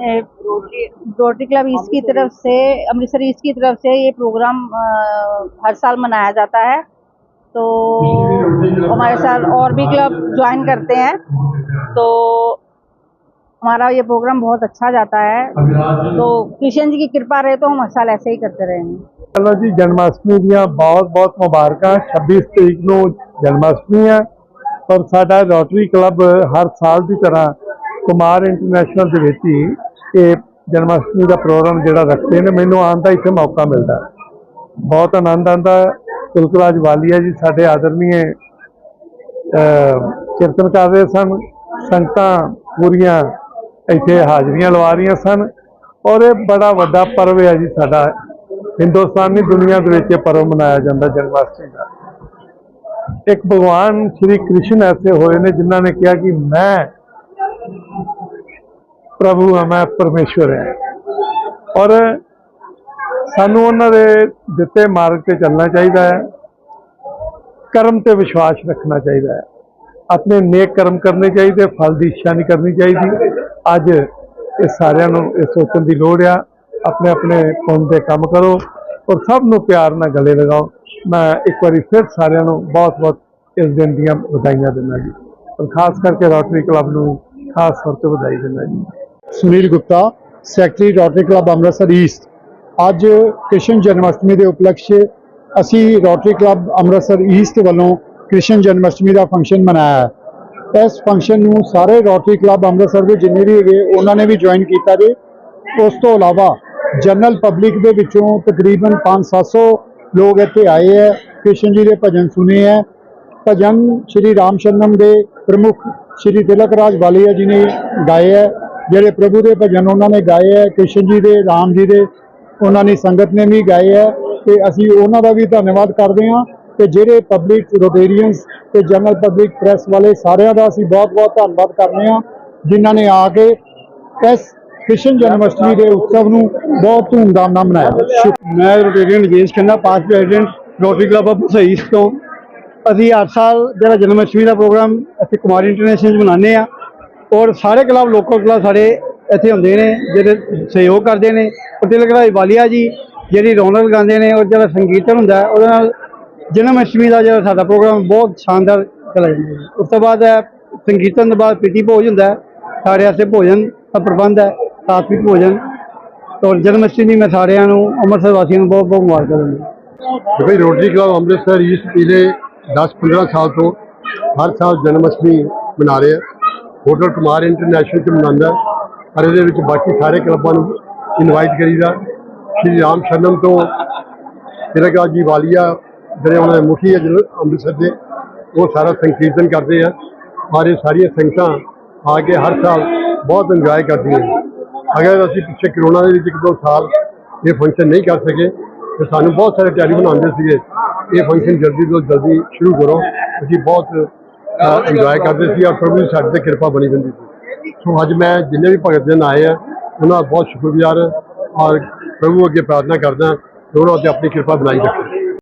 Rotary club east की तरफ से अमृतसर ईस्ट की तरफ से ये प्रोग्राम अ, हर साल मनाया जाता है तो हमारे साथ और भी क्लब ज्वाइन करते हैं तो हमारा ये प्रोग्राम बहुत अच्छा जाता है तो कृष्ण जी की कृपा रहे तो हम हर साल ऐसे ही करते रहेंगे ਚਲੋ ਜੀ ਜਨਮਾਸ਼ਟਮੀ ਦੀਆਂ ਬਹੁਤ ਬਹੁਤ ਮੁਬਾਰਕਾਂ 26 ਤਰੀਕ ਨੂੰ ਜਨਮਾਸ਼ਟਮੀ ਹੈ ਪਰ ਸਾਡਾ ਰੋਟਰੀ ਕਲੱਬ ਹਰ ਸਾਲ ਦੀ ਤਰ੍ਹਾਂ ਕੁਮਾਰ ਇੰਟਰਨੈਸ਼ਨਲ ਦੇ ਵਿੱਚ ਹੀ ਇਹ ਜਨਮਾਸ਼ਟਮੀ ਦਾ ਪ੍ਰੋਗਰਾਮ ਜਿਹੜਾ ਰੱਖਦੇ ਨੇ, ਮੈਨੂੰ ਆਉਣ ਦਾ ਇੱਥੇ ਮੌਕਾ ਮਿਲਦਾ। ਬਹੁਤ ਆਨੰਦ ਆਉਂਦਾ ਹੈ। ਵਾਲੀਆ ਜੀ, ਸਾਡੇ ਆਦਰਨੀਏ ਕੀਰਤਨ ਕਰ ਰਹੇ ਸਨ। ਸੰਗਤਾਂ ਪੂਰੀਆਂ ਇੱਥੇ ਹਾਜ਼ਰੀਆਂ ਲਵਾ ਰਹੀਆਂ ਸਨ। ਔਰ ਇਹ ਬੜਾ ਵੱਡਾ ਪਰਵ ਹੈ ਜੀ ਸਾਡਾ। ਹਿੰਦੁਸਤਾਨੀ ਦੁਨੀਆ ਦੇ ਵਿੱਚ ਇਹ ਪਰਵ ਮਨਾਇਆ ਜਾਂਦਾ ਜਨਮਾਸ਼ਟਮੀ ਦਾ। ਇੱਕ ਭਗਵਾਨ ਸ਼੍ਰੀ ਕ੍ਰਿਸ਼ਨ ਐਸੇ ਹੋਏ ਨੇ ਜਿਨ੍ਹਾਂ ਨੇ ਕਿਹਾ ਕਿ ਮੈਂ ਪ੍ਰਭੂ ਹਾਂ ਮੈਂ ਪਰਮੇਸ਼ਵਰ ਹੈ। ਔਰ ਸਾਨੂੰ ਉਹਨਾਂ ਦੇ ਦਿੱਤੇ ਮਾਰਗ ਤੇ ਚੱਲਣਾ ਚਾਹੀਦਾ ਹੈ। ਕਰਮ ਤੇ ਵਿਸ਼ਵਾਸ ਰੱਖਣਾ ਚਾਹੀਦਾ ਹੈ। ਆਪਣੇ ਨੇਕ ਕਰਮ ਕਰਨੇ ਚਾਹੀਦੇ, ਫਲ ਦੀ ਇੱਛਾ ਨਹੀਂ ਕਰਨੀ ਚਾਹੀਦੀ। ਅੱਜ ਇਹ ਸਾਰਿਆਂ ਨੂੰ ਇਹ ਸੋਚਣ ਦੀ ਲੋੜ ਆ, ਆਪਣੇ ਆਪਣੇ ਪੁੰਨ 'ਤੇ ਕੰਮ ਕਰੋ ਔਰ ਸਭ ਨੂੰ ਪਿਆਰ ਨਾਲ ਗਲੇ ਲਗਾਓ। ਮੈਂ ਇੱਕ ਵਾਰੀ ਫਿਰ ਸਾਰਿਆਂ ਨੂੰ ਬਹੁਤ ਬਹੁਤ ਇਸ ਦਿਨ ਦੀਆਂ ਵਧਾਈਆਂ ਦਿੰਦਾ ਜੀ। ਔਰ ਖਾਸ ਕਰਕੇ ਰੋਟਰੀ ਕਲੱਬ ਨੂੰ ਖਾਸ ਤੌਰ ਤੇ ਵਧਾਈ ਦਿੰਦਾ ਜੀ। Sunil Gupta, secretary Rotary club Amritsar east ਅੱਜ ਕ੍ਰਿਸ਼ਨ ਜਨਮਸ਼ਟਮੀ ਦੇ ਉਪਲਕਸ਼ ਅਸੀਂ ਰੋਟਰੀ ਕਲੱਬ ਅੰਮ੍ਰਿਤਸਰ ਈਸਟ ਵੱਲੋਂ ਕ੍ਰਿਸ਼ਨ ਜਨਮਸ਼ਟਮੀ ਦਾ ਫੰਕਸ਼ਨ ਮਨਾਇਆ ਹੈ। ਇਸ ਫੰਕਸ਼ਨ ਨੂੰ ਸਾਰੇ ਰੋਟਰੀ ਕਲੱਬ ਅੰਮ੍ਰਿਤਸਰ ਦੇ ਜਿੰਨੇ ਵੀ ਹੈਗੇ, ਉਹਨਾਂ ਨੇ ਵੀ ਜੁਆਇਨ ਕੀਤਾ ਜੀ। ਉਸ ਤੋਂ ਇਲਾਵਾ ਜਨਰਲ ਪਬਲਿਕ ਦੇ ਵਿੱਚੋਂ ਤਕਰੀਬਨ 5-700 ਲੋਕ ਇੱਥੇ ਆਏ ਹੈ। ਕ੍ਰਿਸ਼ਨ ਜੀ ਦੇ ਭਜਨ ਸੁਨੇ ਹੈ। ਭਜਨ ਸ਼੍ਰੀ ਰਾਮ ਸ਼ਰਨਮ ਦੇ ਪ੍ਰਮੁੱਖ ਸ਼੍ਰੀ ਤਿਲਕ ਰਾਜ ਵਾਲੀਆ ਜੀ ਨੇ ਗਾਏ ਹੈ। ਜਿਹੜੇ ਪ੍ਰਭੂ ਦੇ ਭਜਨ ਉਹਨਾਂ ਨੇ ਗਾਏ ਹੈ, ਕ੍ਰਿਸ਼ਨ ਜੀ ਦੇ, ਰਾਮ ਜੀ ਦੇ, ਉਹਨਾਂ ਦੀ ਸੰਗਤ ਨੇ ਵੀ ਗਾਏ ਹੈ ਤੇ ਅਸੀਂ ਉਹਨਾਂ ਦਾ ਵੀ ਧੰਨਵਾਦ ਕਰਦੇ ਹਾਂ ਤੇ ਜਿਹੜੇ ਪਬਲਿਕ ਰੋਟੇਰੀਅਨਸ ਤੇ ਜਨਰਲ ਪਬਲਿਕ ਪ੍ਰੈਸ ਵਾਲੇ ਸਾਰਿਆਂ ਦਾ ਅਸੀਂ ਬਹੁਤ-ਬਹੁਤ ਧੰਨਵਾਦ ਕਰਦੇ ਹਾਂ, ਜਿਨ੍ਹਾਂ ਨੇ ਆ ਕੇ ਇਸ ਕ੍ਰਿਸ਼ਨ ਜਨਮਸ਼ਟਮੀ ਦੇ ਉਤਸਵ ਨੂੰ ਬਹੁਤ ਧੂਮਧਾਮ ਨਾਲ ਮਨਾਇਆ। ਮੈਂ Rotarian Nivesh Khanna past president Rotary club of ਸਹੀ ਤੋਂ। ਅਸੀਂ ਹਰ ਸਾਲ ਜਿਹੜਾ ਜਨਮ ਅਸ਼ਟਮੀ ਦਾ ਪ੍ਰੋਗਰਾਮ ਅਸੀਂ ਕੁਮਾਰੀ ਇੰਟਰਨੈਸ਼ਨਲ 'ਚ ਮਨਾਉਂਦੇ ਆ ਔਰ ਸਾਰੇ ਕਲੱਬ ਲੋਕਲ ਕਲੱਬ ਸਾਡੇ ਇੱਥੇ ਹੁੰਦੇ ਨੇ, ਜਿਹੜੇ ਸਹਿਯੋਗ ਕਰਦੇ ਨੇ। ਔਰ ਤਿਲਕ ਵਾਲੀਆ ਜੀ, ਜਿਹੜੀ ਰੌਣਕ ਲਗਾਉਂਦੇ ਨੇ, ਔਰ ਜਿਹੜਾ ਸੰਗੀਤਨ ਹੁੰਦਾ, ਉਹਦੇ ਨਾਲ ਜਨਮ ਅਸ਼ਟਮੀ ਦਾ ਜਿਹੜਾ ਸਾਡਾ ਪ੍ਰੋਗਰਾਮ ਬਹੁਤ ਸ਼ਾਨਦਾਰ ਚਲਾ ਜਾਂਦਾ ਉਸ ਤੋਂ ਬਾਅਦ ਹੈ ਸੰਗੀਤਨ ਤੋਂ ਬਾਅਦ ਪ੍ਰੀਤੀ ਭੋਜ ਹੁੰਦਾ ਹੈ। ਸਾਰੇ ਵਾਸਤੇ ਭੋਜਨ ਦਾ ਪ੍ਰਬੰਧ ਹੈ, ਸਾਤਵਿਕ ਭੋਜਨ। ਔਰ ਜਨਮ ਅਸ਼ਟਮੀ ਮੈਂ ਸਾਰਿਆਂ ਨੂੰ, ਅੰਮ੍ਰਿਤਸਰ ਵਾਸੀਆਂ ਨੂੰ ਬਹੁਤ ਬਹੁਤ ਮੁਬਾਰਕਾਂ ਦਿੰਦਾ ਦੇਖੋ ਰੋਟਰੀ ਕਲੱਬ ਅੰਮ੍ਰਿਤਸਰ ਈਸਟ ਪਿਛਲੇ 10-15 ਸਾਲ ਤੋਂ ਹਰ ਸਾਲ ਜਨਮ ਅਸ਼ਟਮੀ ਮਨਾ ਰਹੇ ਆ ਹੋਟਲ ਕੁਮਾਰ ਇੰਟਰਨੈਸ਼ਨਲ ਚ ਮਨਾਉਂਦਾ ਪਰ ਇਹਦੇ ਵਿੱਚ ਬਾਕੀ ਸਾਰੇ ਕਲੱਬਾਂ ਨੂੰ ਇਨਵਾਈਟ ਕਰੀਦਾ। ਸ਼੍ਰੀ ਰਾਮ ਸ਼ਰਨਮ ਤੋਂ ਤਿਲਕਰਾਜ ਜੀ ਵਾਲੀਆ ਜਿਹੜੇ ਉਹਨਾਂ ਦੇ ਮੁਖੀ ਹੈ, ਜਿਹੜੇ ਅੰਮ੍ਰਿਤਸਰ ਦੇ, ਉਹ ਸਾਰਾ ਸੰਕੀਰਤਨ ਕਰਦੇ ਆ। ਔਰ ਇਹ ਸਾਰੀਆਂ ਸੰਗਤਾਂ ਆ ਕੇ ਹਰ ਸਾਲ ਬਹੁਤ ਇੰਜੋਏ ਕਰਦੀਆਂ ਅਗਰ ਅਸੀਂ ਪਿੱਛੇ ਕਰੋਨਾ ਦੇ ਵਿੱਚ ਇੱਕ ਦੋ ਸਾਲ ਇਹ ਫੰਕਸ਼ਨ ਨਹੀਂ ਕਰ ਸਕੇ, ਤੇ ਸਾਨੂੰ ਬਹੁਤ ਸਾਰੇ ਟੈਲੀਫੋਨ ਆਉਂਦੇ ਸੀਗੇ। ਇਹ ਫੰਕਸ਼ਨ ਜਲਦੀ ਤੋਂ ਜਲਦੀ ਸ਼ੁਰੂ ਕਰੋ। ਅਸੀਂ ਬਹੁਤ ਇੰਜੋਏ ਕਰਦੇ ਸੀ ਔਰ ਪ੍ਰਭੂ ਦੀ ਸਾਡੇ ਤੇ ਕਿਰਪਾ ਬਣੀ ਰਹਿੰਦੀ ਸੀ। ਸੋ ਅੱਜ ਮੈਂ ਜਿੰਨੇ ਵੀ ਭਗਤ ਜਨ ਆਏ ਆ ਉਹਨਾਂ ਦਾ ਬਹੁਤ ਸ਼ੁਕਰਗੁਜ਼ਾਰ ਔਰ ਪ੍ਰਭੂ ਅੱਗੇ ਪ੍ਰਾਰਥਨਾ ਕਰਦਾ ਕਿ ਉਹਨਾਂ ਤੇ ਆਪਣੀ ਕਿਰਪਾ ਬਣਾਈ ਰੱਖੇ।